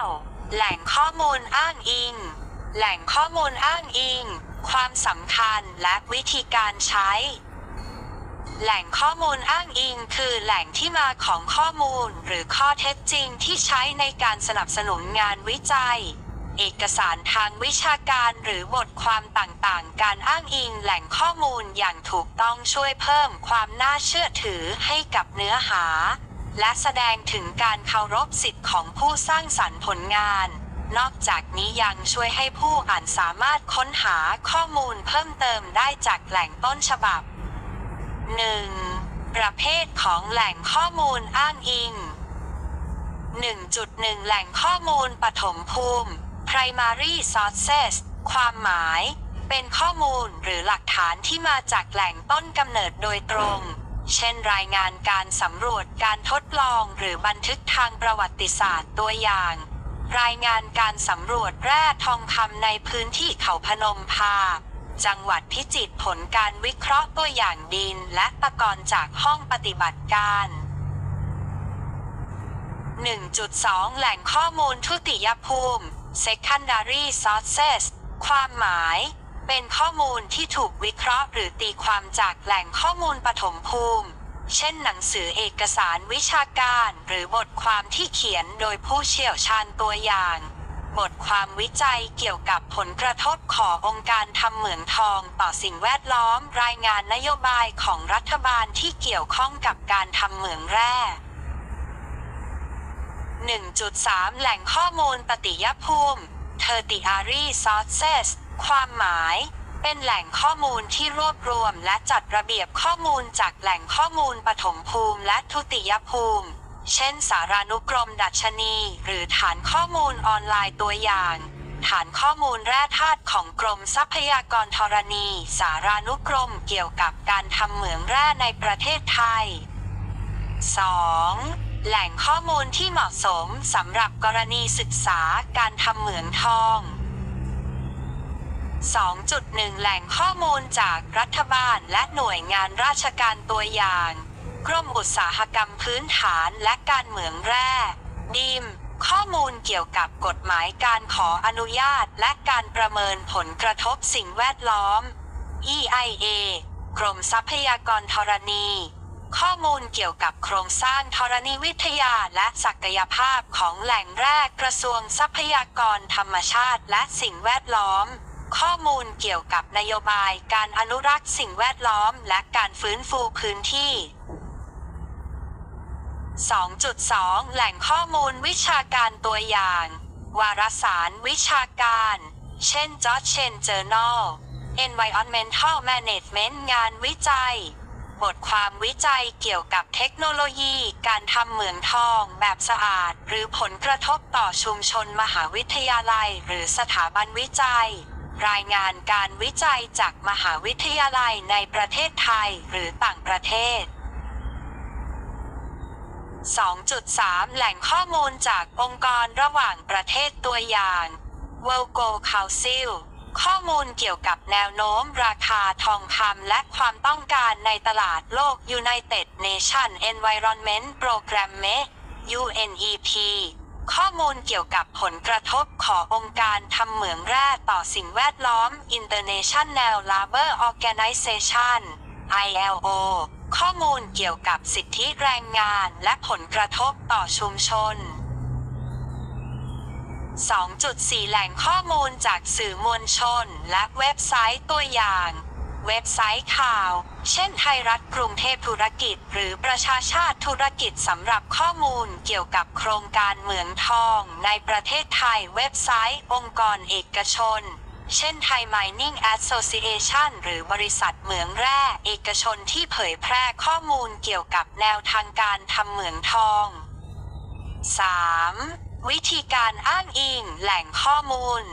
9. แหล่งข้อมูลอ้างอิง แหล่งข้อมูลอ้างอิง ความสำคัญและวิธีการใช้ แหล่งข้อมูลอ้างอิง คือแหล่งที่มาของข้อมูลหรือข้อเท็จจริงที่ใช้ในการสนับสนุนงานวิจัย เอกสารทางวิชาการหรือบทความต่างๆ การอ้างอิงแหล่งข้อมูลอย่างถูกต้องช่วยเพิ่มความน่าเชื่อถือให้กับเนื้อหา และแสดงถึงการเคารพสิทธิ์ของผู้สร้างสรรค์ผลงาน นอกจากนี้ยังช่วยให้ผู้อ่านสามารถค้นหาข้อมูลเพิ่มเติมได้จากแหล่งต้นฉบับ 1. ประเภทของแหล่งข้อมูลอ้างอิง 1.1 แหล่งข้อมูลปฐมภูมิ primary sources ความหมาย เป็นข้อมูลหรือหลักฐานที่มาจากแหล่งต้นกำเนิดโดยตรง เช่นรายงานการสำรวจการทดลองหรือบันทึกทางประวัติศาสตร์ตัวอย่าง รายงานการสำรวจแร่ทองคำในพื้นที่เขาพนมพาจังหวัดพิจิตรผลการวิเคราะห์ตัวอย่างดินและตะกอนจากห้องปฏิบัติการ 1.2 แหล่งข้อมูลทุติยภูมิ secondary sources ความหมาย เป็นข้อมูลที่ถูกวิเคราะห์หรือตีความจากแหล่งข้อมูลปฐมภูมิ เช่นหนังสือเอกสารวิชาการหรือบทความที่เขียนโดยผู้เชี่ยวชาญตัวอย่าง บทความวิจัยเกี่ยวกับผลกระทบขององค์การทำเหมืองทองต่อสิ่งแวดล้อมรายงานนโยบายของรัฐบาลที่เกี่ยวข้องกับการทำเหมืองแร่ 1.3 แหล่งข้อมูลปฏิยภูมิ tertiary sources ความหมาย เป็นแหล่งข้อมูลที่รวบรวมและจัดระเบียบข้อมูลจากแหล่งข้อมูลปฐมภูมิและทุติยภูมิ เช่น สารานุกรมดัชนี หรือฐานข้อมูลออนไลน์ตัวอย่าง ฐานข้อมูลแร่ธาตุของกรมทรัพยากรธรณี สารานุกรมเกี่ยวกับการทำเหมืองแร่ในประเทศไทย 2. แหล่งข้อมูลที่เหมาะสมสำหรับกรณีศึกษาการทำเหมืองทอง 2.1 แหล่งข้อมูลจากรัฐบาลและหน่วยงานราชการตัวอย่าง กรมอุตสาหกรรมพื้นฐานและการเหมืองแร่ ดิม ข้อมูลเกี่ยวกับกฎหมายการขออนุญาตและการประเมินผลกระทบสิ่งแวดล้อม EIA กรมทรัพยากรธรณี ข้อมูลเกี่ยวกับโครงสร้างธรณีวิทยาและศักยภาพของแหล่งแร่กระทรวงทรัพยากรธรรมชาติและสิ่งแวดล้อม ข้อมูลเกี่ยวกับนโยบายการอนุรักษ์สิ่งแวดล้อมและการฟื้นฟูพื้นที่ 2.2 แหล่งข้อมูลวิชาการตัวอย่าง วารสารวิชาการ เช่น George Journal Environmental Management งานวิจัย บทความวิจัยเกี่ยวกับเทคโนโลยีการทำเหมืองทองแบบสะอาด หรือผลกระทบต่อชุมชนมหาวิทยาลัย หรือสถาบันวิจัย รายงานการวิจัยจากมหาวิทยาลัยในประเทศไทยหรือต่างประเทศ 2.3 แหล่งข้อมูลจากองค์กรระหว่างประเทศตัวอย่าง World Gold Council ข้อมูลเกี่ยวกับแนวโน้มราคาทองคำและความต้องการในตลาดโลก United Nations Environment Program UNEP ข้อมูลเกี่ยวกับผลกระทบขององค์การทำเหมืองแร่ต่อสิ่งแวดล้อม International Labour Organization ILO ข้อมูลเกี่ยวกับสิทธิแรงงานและผลกระทบต่อชุมชน 2.4 แหล่งข้อมูลจากสื่อมวลชน และเว็บไซต์ตัวอย่าง เว็บไซต์ข่าว เช่นไทยรัฐกรุงเทพธุรกิจ หรือประชาชาติธุรกิจสำหรับข้อมูลเกี่ยวกับโครงการเหมืองทอง ในประเทศไทยเว็บไซต์ องค์กรเอกชน เช่นไทย Mining Association หรือบริษัทเหมืองแร่เอกชนที่เผยแพร่ข้อมูลเกี่ยวกับแนวทางการทำเหมืองทอง 3. วิธีการอ้างอิงแหล่งข้อมูล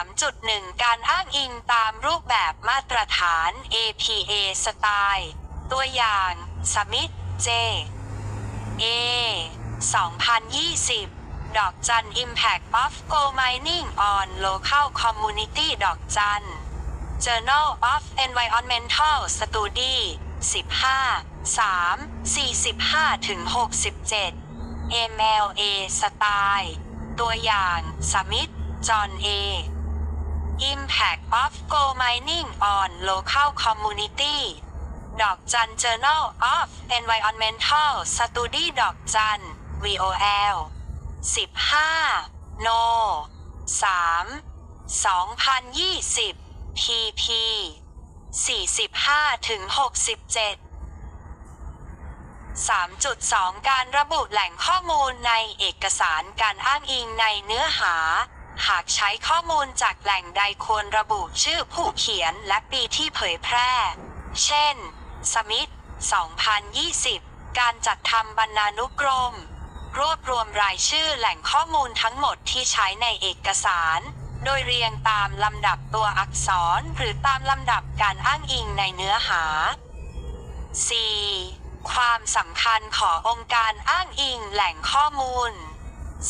3.1 การอ้างอิงตามรูปแบบมาตรฐาน APA สไตล์ตัวอย่างสมิธเจ A 2020 ดอกจัน Impact of Gold Mining on Local Community ดอกจัน Journal of Environmental Study 15 3 45ถึง67 MLA สไตล์ตัวอย่างสมิธจอห์นเอ Impact of Gold Mining on Local Community ดอกจัน Journal of Environmental Study ดอกจัน VOL 15 No 3 2020 pp 45ถึง67 3.2 การระบุแหล่งข้อมูลในเอกสารการอ้างอิงในเนื้อหา หากใช้ข้อมูลจากแหล่งใดควรระบุชื่อผู้เขียนและปีที่เผยแพร่ เช่น สมิธ 2020 การจัดทำบรรณานุกรม รวบรวมรายชื่อแหล่งข้อมูลทั้งหมดที่ใช้ในเอกสาร โดยเรียงตามลำดับตัวอักษรหรือตามลำดับการอ้างอิงในเนื้อหา 4. ความสำคัญขององค์การอ้างอิงแหล่งข้อมูล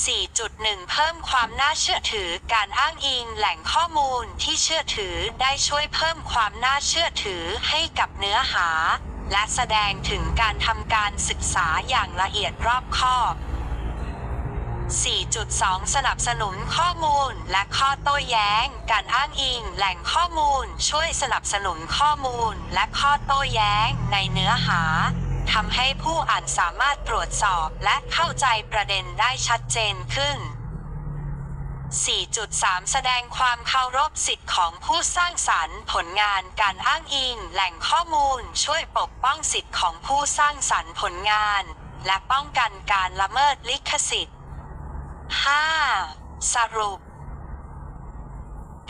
4.1 เพิ่มความน่าเชื่อถือการอ้างอิงแหล่งข้อมูลที่เชื่อถือได้ช่วยเพิ่มความน่าเชื่อถือให้กับเนื้อหา และแสดงถึงการทำการศึกษาอย่างละเอียดรอบคอบ 4.2 สนับสนุนข้อมูลและข้อโต้แย้ง การอ้างอิงแหล่งข้อมูล ช่วยสนับสนุนข้อมูลและข้อโต้แย้งในเนื้อหา ทำให้ผู้อ่านสามารถตรวจสอบและเข้าใจประเด็นได้ชัดเจนขึ้น 4.3 แสดงความเคารพสิทธิ์ของผู้สร้างสรรค์ผลงานการอ้างอิง แหล่งข้อมูลช่วยปกป้องสิทธิ์ของผู้สร้างสรรค์ผลงาน และป้องกันการละเมิดลิขสิทธิ์ 5. สรุป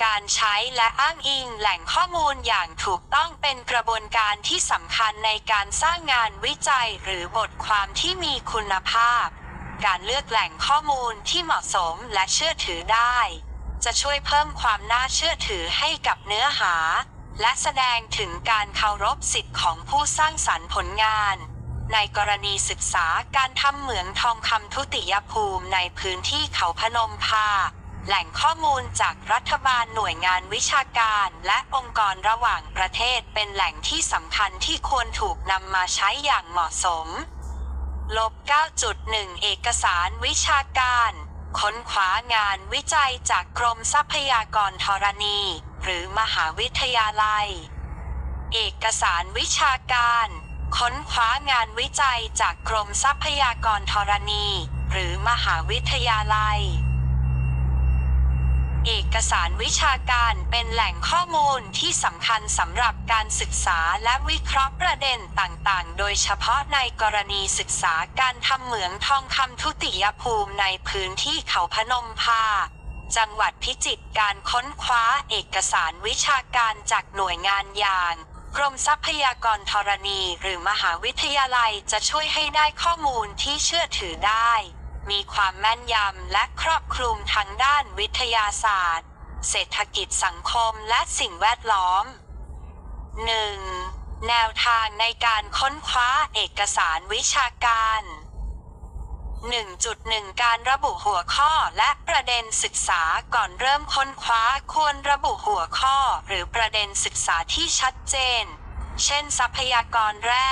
การใช้และอ้างอิงแหล่งข้อมูลอย่างถูกต้องเป็นกระบวนการที่สำคัญในการสร้างงานวิจัยหรือบทความที่มีคุณภาพ การเลือกแหล่งข้อมูลที่เหมาะสมและเชื่อถือได้ จะช่วยเพิ่มความน่าเชื่อถือให้กับเนื้อหา และแสดงถึงการเคารพสิทธิ์ของผู้สร้างสรรค์ผลงานในกรณีศึกษาการทำเหมืองทองคำทุติยภูมิในพื้นที่เขาพนมพา แหล่งข้อมูลจากรัฐบาลหน่วยงานวิชาการ และองค์กรระหว่างประเทศเป็นแหล่งที่สำคัญที่ควรถูกนำมาใช้อย่างเหมาะสมลบ9.1 เอกสารวิชาการ ค้นคว้างานวิจัยจากกรมทรัพยากรธรณี หรือมหาวิทยาลัย เอกสารวิชาการ ค้นคว้างานวิจัยจากกรมทรัพยากรธรณี หรือมหาวิทยาลัย เอกสารวิชาการเป็นแหล่งข้อมูลที่สำคัญสำหรับการศึกษาและวิเคราะห์ประเด็นต่างๆ โดยเฉพาะในกรณีศึกษาการทำเหมืองทองคำทุติยภูมิในพื้นที่เขาพนมพาจังหวัดพิจิตรการค้นคว้าเอกสารวิชาการจากหน่วยงานอย่างกรมทรัพยากรธรณี หรือมหาวิทยาลัยจะช่วยให้ได้ข้อมูลที่เชื่อถือได้ มีความแม่นยำและครอบคลุมทั้งด้านวิทยาศาสตร์ เศรษฐกิจสังคมและสิ่งแวดล้อม 1. แนวทางในการค้นคว้าเอกสารวิชาการ 1.1 การระบุหัวข้อและประเด็นศึกษาก่อนเริ่มค้นคว้าควรระบุหัวข้อหรือประเด็นศึกษาที่ชัดเจน เช่นทรัพยากรแร่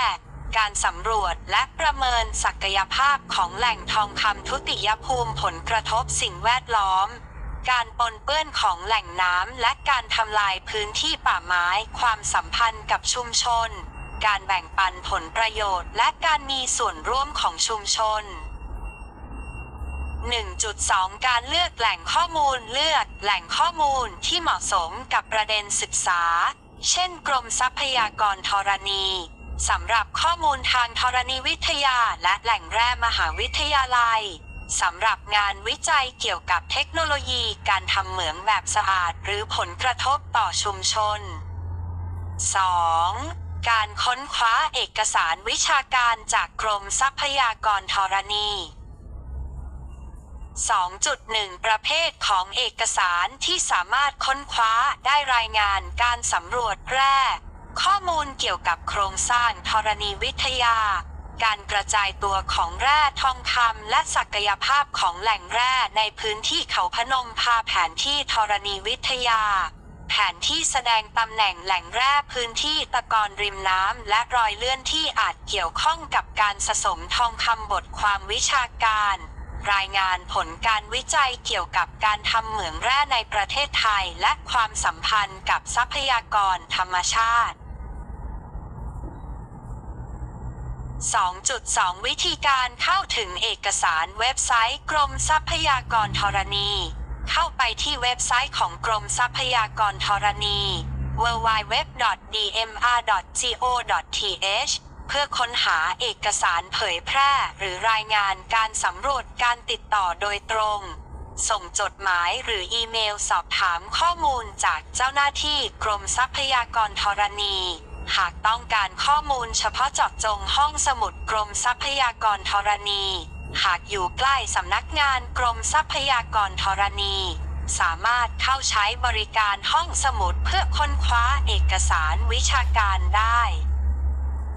การสำรวจและประเมินศักยภาพของแหล่งทองคำทุติยภูมิผลกระทบสิ่งแวดล้อม การปนเปื้อนของแหล่งน้ำและการทำลายพื้นที่ป่าไม้ ความสัมพันธ์กับชุมชน การแบ่งปันผลประโยชน์ และการมีส่วนร่วมของชุมชน 1.2 การเลือกแหล่งข้อมูลเลือกแหล่งข้อมูลที่เหมาะสมกับประเด็นศึกษา เช่น กรมทรัพยากรธรณี สำหรับข้อมูลทางธรณีวิทยาและแหล่งแร่มหาวิทยาลัย สำหรับงานวิจัยเกี่ยวกับเทคโนโลยีการทำเหมืองแบบสะอาดหรือผลกระทบต่อชุมชน 2. การค้นคว้าเอกสารวิชาการจากกรมทรัพยากรธรณี 2.1 ประเภทของเอกสารที่สามารถค้นคว้าได้รายงานการสำรวจแร่ ข้อมูลเกี่ยวกับโครงสร้างธรณีวิทยา การกระจายตัวของแร่ทองคำและศักยภาพของแหล่งแร่ในพื้นที่เขาพนมพาแผนที่ธรณีวิทยา แผนที่แสดงตำแหน่งแหล่งแร่พื้นที่ตะกอนริมน้ำและรอยเลื่อนที่อาจเกี่ยวข้องกับการสะสมทองคำบทความวิชาการ รายงานผลการวิจัยเกี่ยวกับการทำเหมืองแร่ในประเทศไทย และความสัมพันธ์กับทรัพยากรธรรมชาติ 2.2 วิธีการเข้าถึงเอกสารเว็บไซต์กรมทรัพยากรธรณี เข้าไปที่เว็บไซต์ของกรมทรัพยากรธรณี www.dmr.go.th เพื่อค้นหาเอกสารเผยแพร่ หรือรายงานการสำรวจการติดต่อโดยตรง ส่งจดหมายหรืออีเมลสอบถามข้อมูลจากเจ้าหน้าที่กรมทรัพยากรธรณี หากต้องการข้อมูลเฉพาะเจาะจงห้องสมุดกรมทรัพยากรธรณี หากอยู่ใกล้สำนักงานกรมทรัพยากรธรณี สามารถเข้าใช้บริการห้องสมุดเพื่อค้นคว้าเอกสารวิชาการได้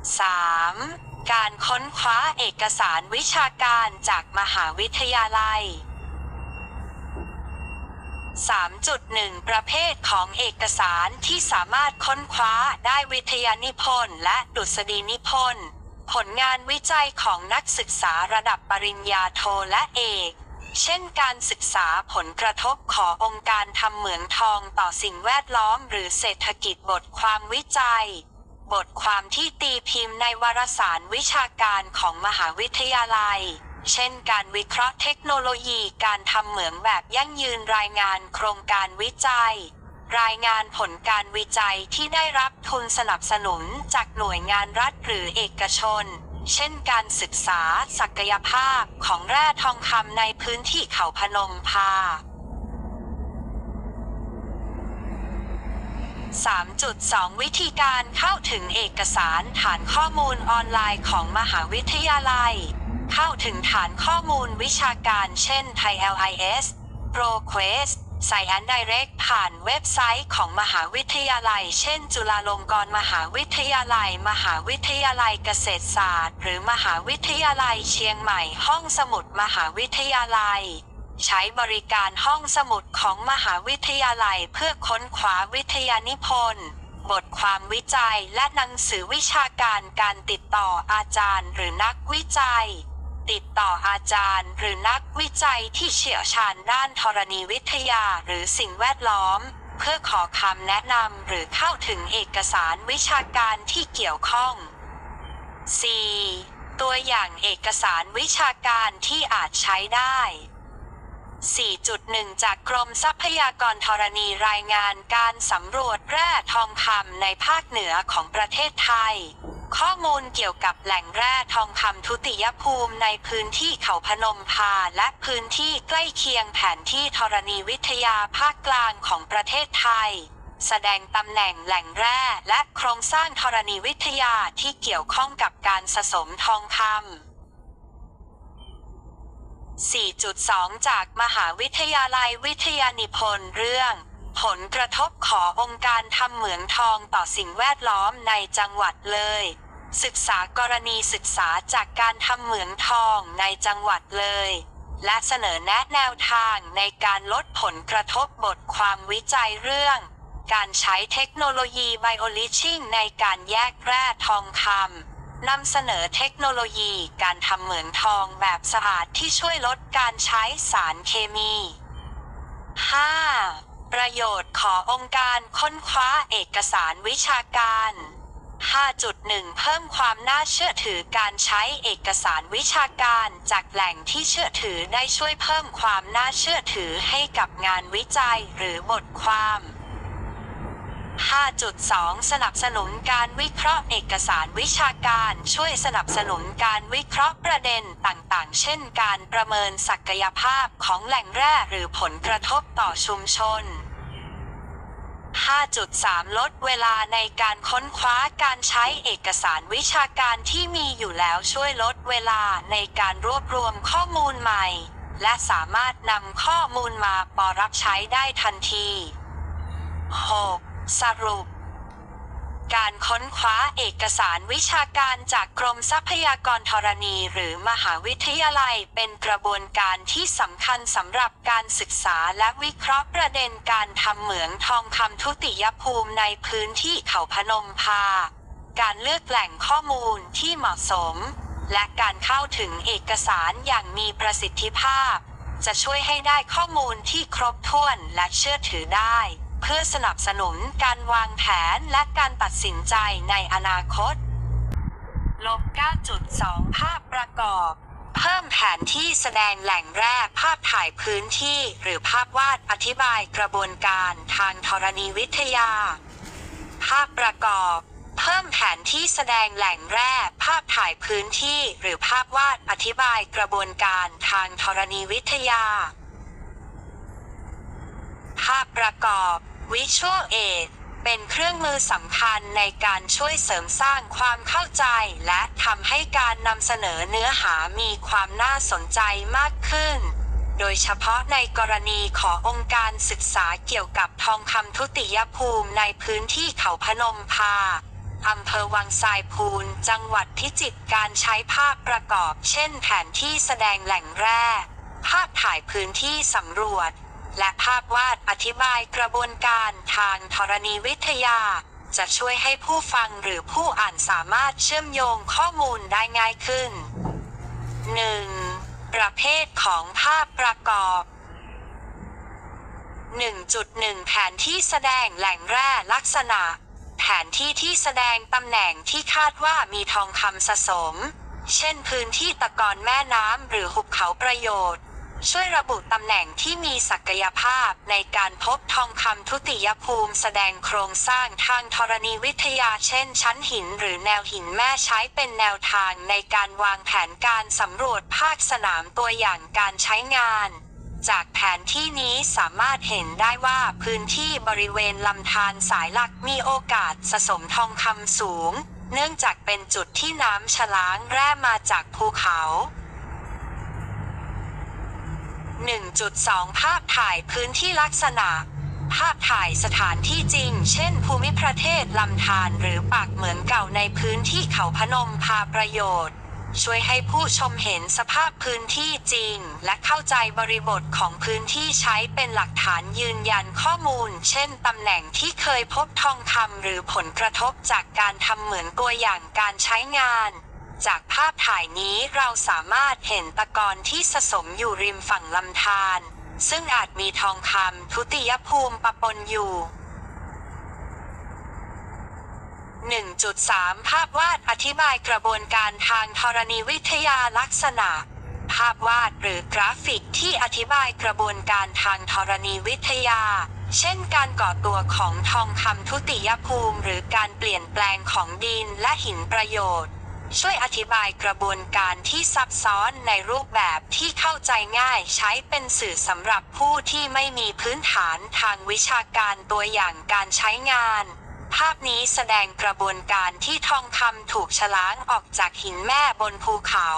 3. การค้นคว้าเอกสารวิชาการจากมหาวิทยาลัย 3.1 ประเภทของเอกสารที่สามารถค้นคว้าได้วิทยานิพนธ์และดุษฎีนิพนธ์ ผลงานวิจัยของนักศึกษาระดับปริญญาโทและเอก เช่นการศึกษาผลกระทบขององค์การทำเหมืองทองต่อสิ่งแวดล้อมหรือเศรษฐกิจบทความวิจัย บทความที่ตีพิมพ์ในวารสารวิชาการของมหาวิทยาลัย เช่น การวิเคราะห์เทคโนโลยีการทำเหมืองแบบยั่งยืนรายงานโครงการวิจัย รายงานผลการวิจัยที่ได้รับทุนสนับสนุนจากหน่วยงานรัฐหรือเอกชน เช่น การศึกษาศักยภาพของแร่ทองคำในพื้นที่เขาพนมพา 3.2 วิธีการเข้าถึงเอกสารฐานข้อมูลออนไลน์ของมหาวิทยาลัย เข้าถึงฐานข้อมูลวิชาการเช่น Thai LIS ProQuest ใส่อัน Direct ผ่านเว็บไซต์ของมหาวิทยาลัย เช่น จุฬาลงกรณ์มหาวิทยาลัย มหาวิทยาลัยเกษตรศาสตร์ หรือมหาวิทยาลัยเชียงใหม่ห้องสมุดมหาวิทยาลัย ใช้บริการห้องสมุดของมหาวิทยาลัยเพื่อค้นคว้าวิทยานิพนธ์ บทความวิจัยและหนังสือวิชาการการติดต่ออาจารย์หรือนักวิจัย ติดต่ออาจารย์ หรือนักวิจัยที่เชี่ยวชาญด้านธรณีวิทยาหรือสิ่งแวดล้อม เพื่อขอคำแนะนำหรือเข้าถึงเอกสารวิชาการที่เกี่ยวข้อง 4. ตัวอย่างเอกสารวิชาการที่อาจใช้ได้ 4.1 จากกรมทรัพยากรธรณีรายงานการสำรวจแร่ทองคำในภาคเหนือของประเทศไทย ข้อมูลเกี่ยวกับแหล่งแร่ทองคำทุติยภูมิในพื้นที่เขาพนมพาและพื้นที่ใกล้เคียงแผนที่ธรณีวิทยาภาคกลางของประเทศไทย แสดงตำแหน่งแหล่งแร่และโครงสร้างธรณีวิทยาที่เกี่ยวข้องกับการสะสมทองคำ 4.2 จากมหาวิทยาลัยวิทยานิพนธ์เรื่อง ผลกระทบขององค์การทำเหมืองทองต่อสิ่งแวดล้อมในจังหวัดเลย ศึกษากรณีศึกษาจากการทำเหมืองทองในจังหวัดเลย และเสนอแนะแนวทางในการลดผลกระทบบทความวิจัยเรื่อง การใช้เทคโนโลยีไบโอลิชชิ่งในการแยกแร่ทองคำ นำเสนอเทคโนโลยีการทำเหมืองทองแบบสะอาดที่ช่วยลดการใช้สารเคมี 5. ประโยชน์ขององค์การค้นคว้าเอกสารวิชาการ 5.1 เพิ่มความน่าเชื่อถือการใช้เอกสารวิชาการจากแหล่งที่เชื่อถือได้ช่วยเพิ่มความน่าเชื่อถือให้กับงานวิจัยหรือบทความ 5.2 สนับสนุนการวิเคราะห์เอกสารวิชาการ ช่วยสนับสนุนการวิเคราะห์ประเด็นต่างๆ เช่น การประเมินศักยภาพของแหล่งแร่หรือผลกระทบต่อชุมชน 5.3 ลดเวลาในการค้นคว้าการใช้เอกสารวิชาการที่มีอยู่แล้วช่วยลดเวลาในการรวบรวมข้อมูลใหม่ และสามารถนำข้อมูลมาปรับใช้ได้ทันที 6. สรุป การค้นคว้าเอกสารวิชาการจากกรมทรัพยากรธรณี หรือมหาวิทยาลัยเป็นกระบวนการที่สำคัญสำหรับการศึกษาและวิเคราะห์ประเด็นการทำเหมืองทองคำทุติยภูมิในพื้นที่เขาพนมพา การเลือกแหล่งข้อมูลที่เหมาะสม และการเข้าถึงเอกสารอย่างมีประสิทธิภาพ จะช่วยให้ได้ข้อมูลที่ครบถ้วนและเชื่อถือได้ เพื่อสนับสนุนการวางแผนและการตัดสินใจในอนาคต ลบ 9.2 ภาพประกอบ เพิ่มแผนที่แสดงแหล่งแร่ภาพถ่ายพื้นที่หรือภาพวาดอธิบายกระบวนการทางธรณีวิทยา ภาพประกอบ เพิ่มแผนที่แสดงแหล่งแร่ภาพถ่ายพื้นที่หรือภาพวาดอธิบายกระบวนการทางธรณีวิทยา ภาพประกอบ Visual Aid เป็นเครื่องมือสำคัญในการช่วยเสริมสร้างความเข้าใจ และทำให้การนำเสนอเนื้อหามีความน่าสนใจมากขึ้น โดยเฉพาะในกรณีขององค์การศึกษาเกี่ยวกับทองคำทุติยภูมิในพื้นที่เขาพนมพาอำเภอวังทรายพูน จังหวัดพิจิตรการใช้ภาพประกอบ เช่นแผนที่แสดงแหล่งแร่ภาพถ่ายพื้นที่สำรวจ และภาพวาดอธิบายกระบวนการทางธรณีวิทยา จะช่วยให้ผู้ฟังหรือผู้อ่านสามารถเชื่อมโยงข้อมูลได้ง่ายขึ้น 1. ประเภทของภาพประกอบ 1.1 แผนที่แสดงแหล่งแร่ลักษณะ แผนที่ที่แสดงตำแหน่งที่คาดว่ามีทองคำสะสม เช่นพื้นที่ตะกอนแม่น้ำหรือหุบเขาประโยชน์ ช่วยระบุตำแหน่งที่มีศักยภาพในการพบทองคำทุติยภูมิแสดงโครงสร้างทางธรณีวิทยาเช่นชั้นหินหรือแนวหินแม่ใช้เป็นแนวทางในการวางแผนการสำรวจภาคสนามตัวอย่างการใช้งานจากแผนที่นี้สามารถเห็นได้ว่าพื้นที่บริเวณลำธารสายหลักมีโอกาสสะสมทองคำสูง เนื่องจากเป็นจุดที่น้ำฉล้างแร่มาจากภูเขา 1.2 ภาพถ่ายพื้นที่ลักษณะ ภาพถ่ายสถานที่จริง เช่น ภูมิประเทศลำธารหรือปากเหมืองเก่าในพื้นที่เขาพนมพาประโยชน์ ช่วยให้ผู้ชมเห็นสภาพพื้นที่จริง และเข้าใจบริบทของพื้นที่ใช้เป็นหลักฐานยืนยันข้อมูล เช่นตำแหน่งที่เคยพบทองคำหรือผลกระทบจากการทำเหมือนตัวอย่างการใช้งาน จากภาพถ่ายนี้เราสามารถเห็นตะกอนที่สะสมอยู่ริมฝั่งลำธารซึ่งอาจมีทองคำทุติยภูมิปะปนอยู่ 1.3 ภาพวาดอธิบายกระบวนการทางธรณีวิทยาลักษณะ ภาพวาดหรือกราฟิกที่อธิบายกระบวนการทางธรณีวิทยา เช่นการก่อตัวของทองคำทุติยภูมิ หรือการเปลี่ยนแปลงของดินและหินประโยชน์ ช่วยอธิบายกระบวนการที่ซับซ้อนในรูปแบบที่เข้าใจง่ายใช้เป็นสื่อสำหรับผู้ที่ไม่มีพื้นฐานทางวิชาการตัวอย่างการใช้งาน ภาพนี้แสดงกระบวนการที่ทองคำถูกฉล้างออกจากหินแม่บนภูเขา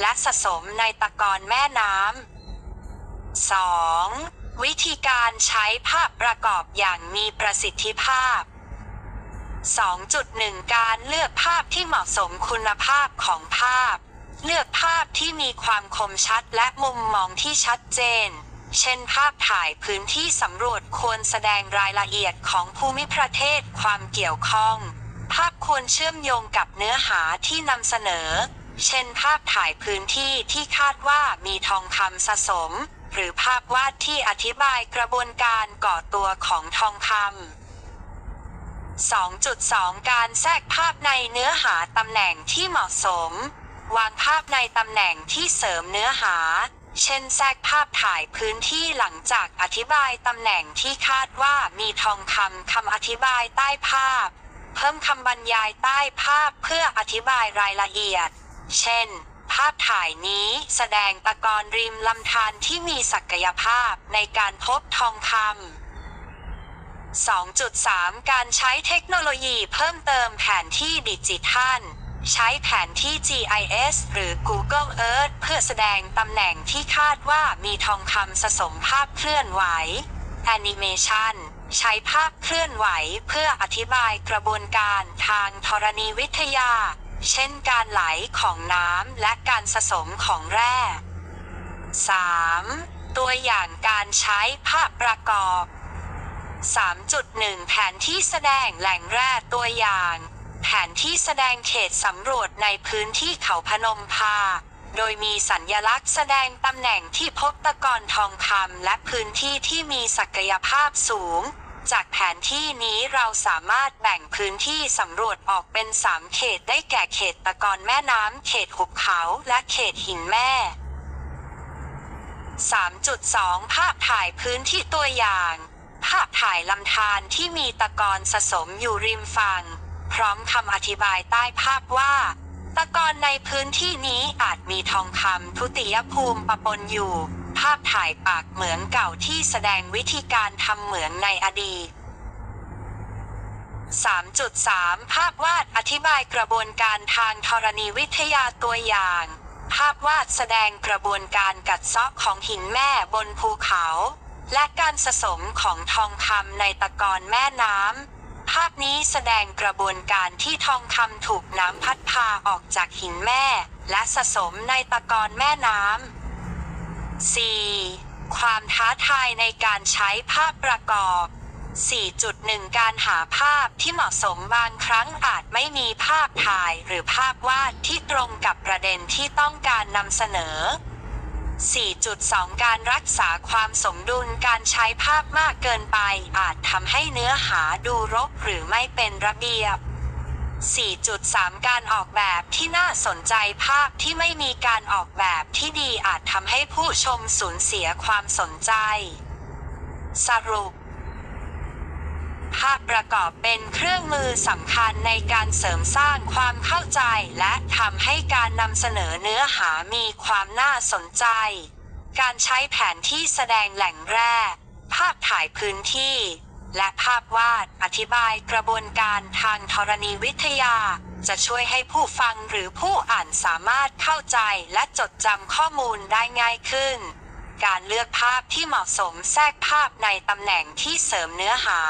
และสะสมในตะกอนแม่น้ำ 2. วิธีการใช้ภาพประกอบอย่างมีประสิทธิภาพ 2.1 การเลือกภาพที่เหมาะสมคุณภาพของภาพ เลือกภาพที่มีความคมชัดและมุมมองที่ชัดเจน เช่นภาพถ่ายพื้นที่สำรวจควรแสดงรายละเอียดของภูมิประเทศความเกี่ยวข้อง ภาพควรเชื่อมโยงกับเนื้อหาที่นำเสนอ เช่นภาพถ่ายพื้นที่ที่คาดว่ามีทองคำสะสม หรือภาพวาดที่อธิบายกระบวนการก่อตัวของทองคำ 2.2 การแทรกภาพในเนื้อหาตำแหน่งที่เหมาะสม วางภาพในตำแหน่งที่เสริมเนื้อหา เช่นแทรกภาพถ่ายพื้นที่หลังจากอธิบายตำแหน่งที่คาดว่ามีทองคำคำอธิบายใต้ภาพ เพิ่มคำบรรยายใต้ภาพเพื่ออธิบายรายละเอียด เช่น ภาพถ่ายนี้แสดงตะกอนริมลำธารที่มีศักยภาพในการพบทองคำ 2.3 การใช้เทคโนโลยีเพิ่มเติมแผนที่ดิจิทัล ใช้แผนที่ GIS หรือ Google Earth เพื่อแสดงตำแหน่งที่คาดว่ามีทองคำสะสมภาพเคลื่อนไหว Animation ใช้ภาพเคลื่อนไหวเพื่ออธิบายกระบวนการทางธรณีวิทยา เช่นการไหลของน้ำและการสะสมของแร่ 3. ตัวอย่างการใช้ภาพประกอบ 3.1 แผนที่แสดงแหล่งแร่ตัวอย่าง แผนที่แสดงเขตสำรวจในพื้นที่เขาพนมพา โดยมีสัญญลักษณ์แสดงตำแหน่งที่พบตะกอนทองคำและพื้นที่ที่มีศักยภาพสูง จากแผนที่นี้เราสามารถแบ่งพื้นที่สำรวจออกเป็น 3 เขตได้แก่เขตตะกอนแม่น้ำเขตหุบเขาและเขตหินแม่ 3.2 ภาพถ่ายพื้นที่ตัวอย่าง ภาพถ่ายลำธารที่มีตะกอนสะสมอยู่ริมฝั่ง พร้อมคำอธิบายใต้ภาพว่า ตะกอนในพื้นที่นี้อาจมีทองคำทุติยภูมิปะปนอยู่ ภาพถ่ายปากเหมืองเก่าที่แสดงวิธีการทำเหมืองในอดีต3.3 ภาพวาดอธิบายกระบวนการทางธรณีวิทยาตัวอย่าง ภาพวาดแสดงกระบวนการกัดเซาะของหินแม่บนภูเขา และการสะสมของทองคำในตะกอนแม่น้ำ ภาพนี้แสดงกระบวนการที่ทองคำถูกน้ำพัดพาออกจากหินแม่ และสะสมในตะกอนแม่น้ำ 4. ความท้าทายในการใช้ภาพประกอบ 4.1 การหาภาพที่เหมาะสมบางครั้งอาจไม่มีภาพถ่ายหรือภาพวาดที่ตรงกับประเด็นที่ต้องการนำเสนอ 4.2 การรักษาความสมดุลการใช้ภาพมากเกินไป อาจทำให้เนื้อหาดูรกหรือไม่เป็นระเบียบ 4.3 การออกแบบที่น่าสนใจภาพที่ไม่มีการออกแบบที่ดีอาจทำให้ผู้ชมสูญเสียความสนใจ สรุป ภาพประกอบเป็นเครื่องมือสำคัญในการเสริมสร้างความเข้าใจ และทำให้การนำเสนอเนื้อหามีความน่าสนใจ การใช้แผนที่แสดงแหล่งแร่ ภาพถ่ายพื้นที่ และภาพวาดอธิบายกระบวนการทางธรณีวิทยา จะช่วยให้ผู้ฟังหรือผู้อ่านสามารถเข้าใจและจดจำข้อมูลได้ง่ายขึ้น การเลือกภาพที่เหมาะสมแทรกภาพในตำแหน่งที่เสริมเนื้อหา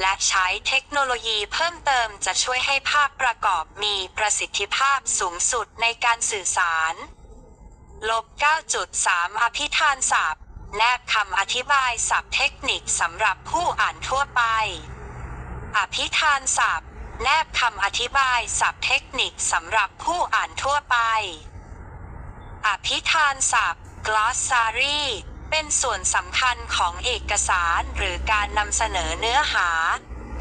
และใช้เทคโนโลยีเพิ่มเติมจะช่วยให้ภาพประกอบมีประสิทธิภาพสูงสุดในการสื่อสารลบ 9.3 อภิธานศัพท์ แนบคำอธิบายศัพท์เทคนิคสำหรับผู้อ่านทั่วไป อภิธานศัพท์ แนบคำอธิบายศัพท์เทคนิคสำหรับผู้อ่านทั่วไป อภิธานศัพท์ glossary เป็นส่วนสำคัญของเอกสารหรือการนำเสนอเนื้อหา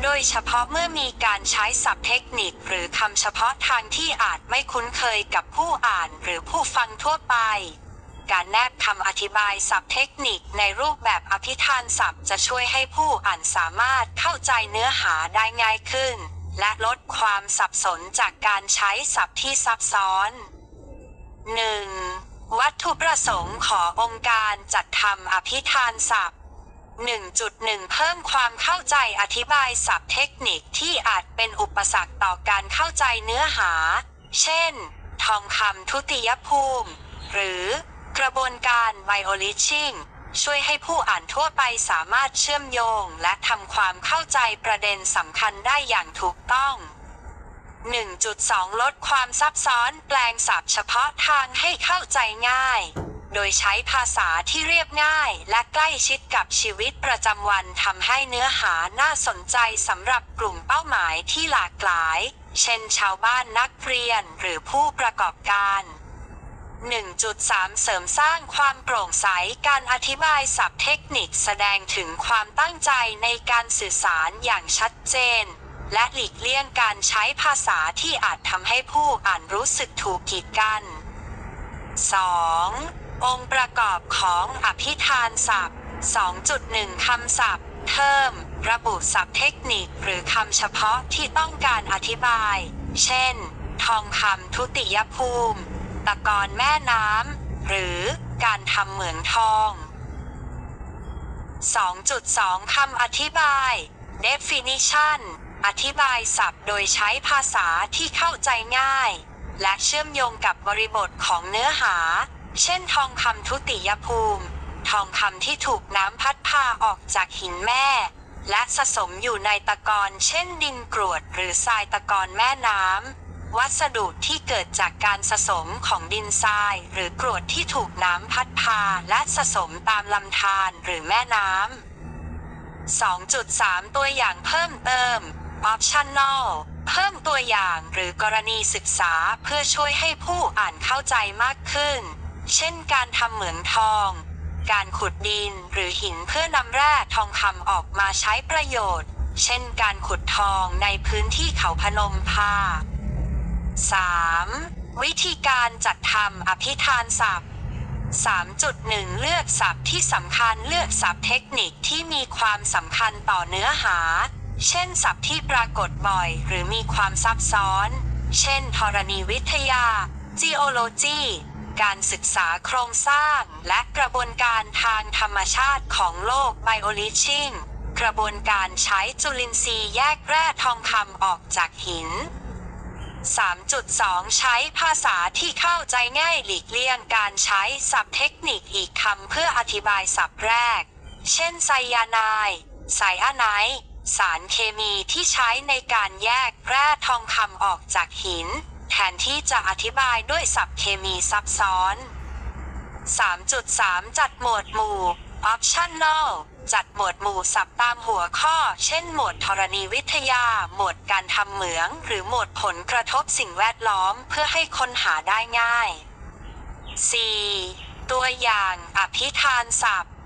โดยเฉพาะเมื่อมีการใช้ศัพท์เทคนิคหรือคำเฉพาะทางที่อาจไม่คุ้นเคยกับผู้อ่านหรือผู้ฟังทั่วไป การแนบคำอธิบายศัพท์เทคนิคในรูปแบบอภิธานศัพท์จะช่วยให้ผู้อ่านสามารถเข้าใจเนื้อหาได้ง่ายขึ้น และลดความสับสนจากการใช้ศัพท์ที่ซับซ้อน 1. วัตถุประสงค์ขององค์การจัดทำอภิธานศัพท์ 1.1 เพิ่มความเข้าใจอธิบายศัพท์เทคนิคที่อาจเป็นอุปสรรคต่อการเข้าใจเนื้อหา เช่น ทองคำทุติยภูมิ หรือกระบวนการไวโอลิชิงช่วยให้ผู้อ่านทั่วไปสามารถเชื่อมโยงและทำความเข้าใจประเด็นสำคัญได้อย่างถูกต้อง 1.2 ลดความซับซ้อนแปลงศัพท์เฉพาะทางให้เข้าใจง่าย โดยใช้ภาษาที่เรียบง่ายและใกล้ชิดกับชีวิตประจำวันทำให้เนื้อหาน่าสนใจสำหรับกลุ่มเป้าหมายที่หลากหลาย เช่นชาวบ้านนักเรียนหรือผู้ประกอบการ 1.3 เสริมสร้างความโปร่งใสการอธิบายศัพท์เทคนิคแสดงถึงความตั้งใจในการสื่อสารอย่างชัดเจน และหลีกเลี่ยงการใช้ภาษาที่อาจทำให้ผู้อ่านรู้สึกถูกกีดกัน 2. องค์ประกอบของอภิธานศัพท์ 2.1 คำศัพท์ เพิ่ม ระบุศัพท์เทคนิคหรือคำเฉพาะที่ต้องการอธิบาย เช่น ทองคำทุติยภูมิ ตะกอนแม่น้ำ หรือการทำเหมืองทอง 2.2 คำอธิบาย definition อธิบายศัพท์โดยใช้ภาษาที่เข้าใจง่าย และเชื่อมโยงกับบริบทของเนื้อหา เช่นทองคำทุติยภูมิ ทองคำที่ถูกน้ำพัดพาออกจากหินแม่ และสะสมอยู่ในตะกอนเช่นดินกรวดหรือทรายตะกอนแม่น้ำ วัสดุที่เกิดจากการสะสมของดินทรายหรือกรวดที่ถูกน้ำพัดพาและสะสมตามลำธารหรือแม่น้ำ2.3 ตัวอย่างเพิ่มเติม optional เพิ่มตัวอย่างหรือกรณีศึกษาเพื่อช่วยให้ผู้อ่านเข้าใจมากขึ้น เช่นการทำเหมืองทอง การขุดดินหรือหินเพื่อนำแร่ทองคำออกมาใช้ประโยชน์ เช่นการขุดทองในพื้นที่เขาพนมพา 3. วิธีการจัดทำอภิธานศัพท์ 3.1 เลือกศัพท์ที่สำคัญเลือกศัพท์เทคนิคที่มีความสำคัญต่อเนื้อหา เช่นศัพท์ที่ปรากฏบ่อย หรือมีความซับซ้อน เช่นธรณีวิทยา geology การศึกษาโครงสร้าง และกระบวนการทางธรรมชาติของโลก bioliching กระบวนการใช้จุลินทรีย์แยกแร่ทองคำออกจากหิน 3.2 ใช้ภาษาที่เข้าใจง่ายหลีกเลี่ยงการใช้ศัพท์เทคนิคอีกคำเพื่ออธิบายศัพท์แรก เช่นไซยาไนด์ไซอาไนด์ สารเคมีที่ใช้ในการแยกแร่ทองคำออกจากหิน แทนที่จะอธิบายด้วยศัพท์เคมีซับซ้อน 3.3 จัดหมวดหมู่ optional จัดหมวดหมู่ศัพท์ตามหัวข้อ เช่น หมวดธรณีวิทยา หมวดการทำเหมือง หรือหมวดผลกระทบสิ่งแวดล้อมเพื่อให้ค้นหาได้ง่าย 4. ตัวอย่างอภิธานศัพท์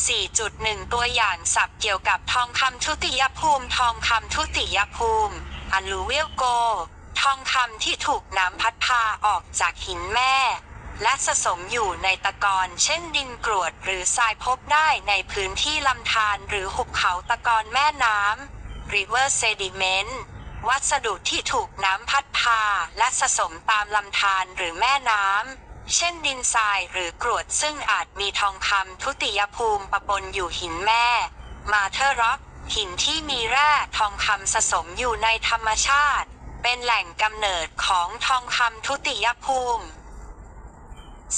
4.1 ตัวอย่างศัพท์เกี่ยวกับทองคำทุติยภูมิ ทองคำทุติยภูมิอลูเวลโก ทองคำที่ถูกน้ำพัดพาออกจากหินแม่ และสะสมอยู่ในตะกอนเช่นดินกรวดหรือทรายพบได้ในพื้นที่ลำธารหรือหุบเขาตะกอนแม่น้ำ river sediment วัสดุที่ถูกน้ำพัดพาและสะสมตามลำธารหรือแม่น้ำ เช่นดินทรายหรือกรวดซึ่งอาจมีทองคำทุติยภูมิปะปนอยู่หินแม่ มาเทอร์ร็อก หินที่มีแร่ทองคำสะสมอยู่ในธรรมชาติ เป็นแหล่งกำเนิดของทองคำทุติยภูมิ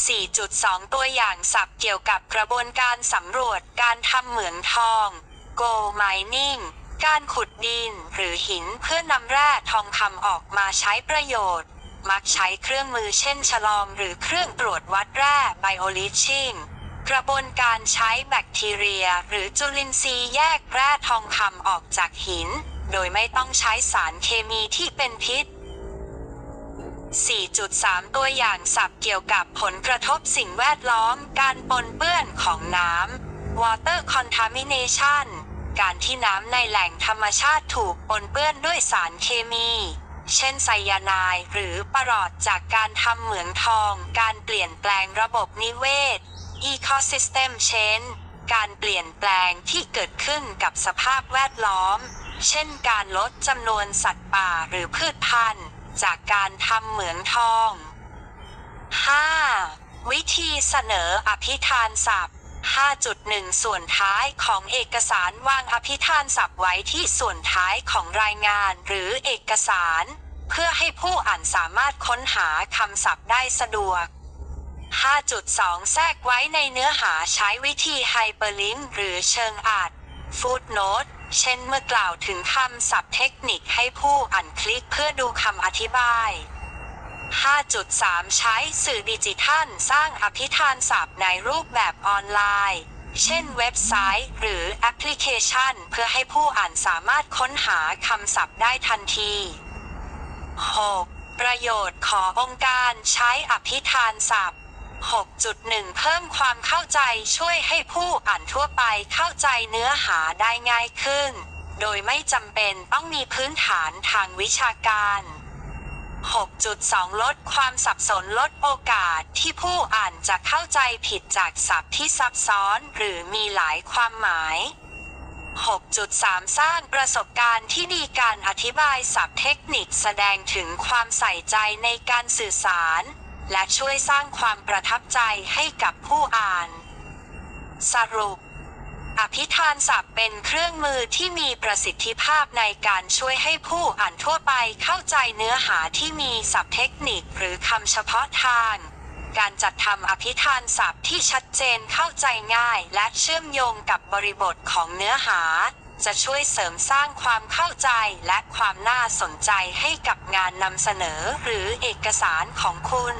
4.2 ตัวอย่างศัพท์เกี่ยวกับกระบวนการสำรวจการทำเหมืองทอง gold mining การขุดดินหรือหินเพื่อนำแร่ทองคำออกมาใช้ประโยชน์ มักใช้เครื่องมือเช่นฉลอมหรือเครื่องตรวจวัดแร่ bioliching กระบวนการใช้แบคทีเรีย หรือจุลินทรีย์แยกแร่ทองคำออกจากหิน โดยไม่ต้องใช้สารเคมีที่เป็นพิษ 4.3 ตัวอย่างศัพท์เกี่ยวกับผลกระทบสิ่งแวดล้อม การปนเปื้อนของน้ำ water contamination การที่น้ำในแหล่งธรรมชาติถูกปนเปื้อนด้วยสารเคมี เช่นไซยาไนด์หรือปรอดจากการทำเหมืองทอง การเปลี่ยนแปลงระบบนิเวศ ecosystem change การเปลี่ยนแปลงที่เกิดขึ้นกับสภาพแวดล้อม เช่นการลดจำนวนสัตว์ป่าหรือพืชพันธุ์ จากการทำเหมืองทอง 5. วิธีเสนออภิธานศัพท์ 5.1 ส่วนท้ายของเอกสารวางอภิธานศัพท์ไว้ที่ส่วนท้ายของรายงานหรือเอกสาร เพื่อให้ผู้อ่านสามารถค้นหาคำศัพท์ได้สะดวก 5.2 แทรกไว้ในเนื้อหาใช้วิธีไฮเปอร์ลิงก์หรือเชิงอ่านฟูดโนตเช่นเมื่อกล่าวถึงคำศัพท์เทคนิคให้ผู้อ่านคลิกเพื่อดูคำอธิบาย 5.3 ใช้สื่อดิจิทัลสร้างอภิธานศัพท์ในรูปแบบออนไลน์ เช่นเว็บไซต์หรือแอปพลิเคชัน เพื่อให้ผู้อ่านสามารถค้นหาคำศัพท์ได้ทันที 6. ประโยชน์ขององค์การใช้อภิธานศัพท์ 6.1 เพิ่มความเข้าใจช่วยให้ผู้อ่านทั่วไปเข้าใจเนื้อหาได้ง่ายขึ้น โดยไม่จำเป็นต้องมีพื้นฐานทางวิชาการ 6.2 ลดความสับสนลดโอกาสที่ผู้อ่านจะเข้าใจผิดจากศัพท์ที่ซับซ้อนหรือมีหลายความหมาย 6.3 สร้างประสบการณ์ที่ดีการอธิบายศัพท์เทคนิคแสดงถึงความใส่ใจในการสื่อสาร และช่วยสร้างความประทับใจให้กับผู้อ่าน สรุป อภิธานศัพท์เป็นเครื่องมือที่มีประสิทธิภาพในการช่วยให้ผู้อ่านทั่วไปเข้าใจเนื้อหาที่มีศัพท์เทคนิคหรือคำเฉพาะทาง การจัดทำอภิธานศัพท์ที่ชัดเจนเข้าใจง่าย และเชื่อมโยงกับบริบทของเนื้อหา จะช่วยเสริมสร้างความเข้าใจและความน่าสนใจให้กับงานนำเสนอหรือเอกสารของคุณ